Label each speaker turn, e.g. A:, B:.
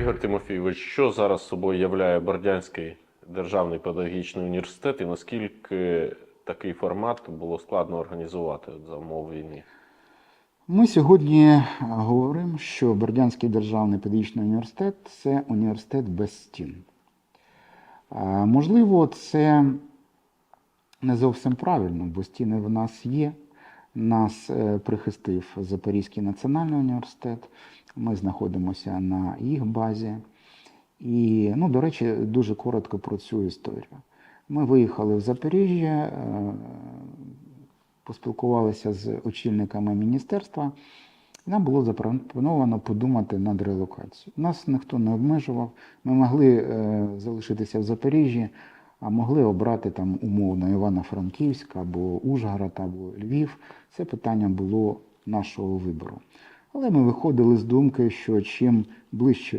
A: Ігор Тимофійович, що зараз собою являє Бордянський державний педагогічний університет і наскільки такий формат було складно організувати за умов війни?
B: Ми сьогодні е, говоримо, що Бердянський державний педагогічний університет це університет без стін. Можливо, це не зовсім правильно, бо стіни в нас є. Нас е, прихистив Запорізький національний університет. Ми знаходимося на їх базі. І, ну, до речі, дуже коротко про цю історію. Ми виїхали в Запоріжжя, е, поспілкувалися з очільниками міністерства. Нам було запропоновано подумати над релокацією. Нас ніхто не обмежував. Ми могли е, залишитися в Запоріжжі, а могли обрати там умовно Івано-Франківськ або Ужгород, або Львів. Це питання було нашого вибору. Але ми виходили з думки, що чим ближче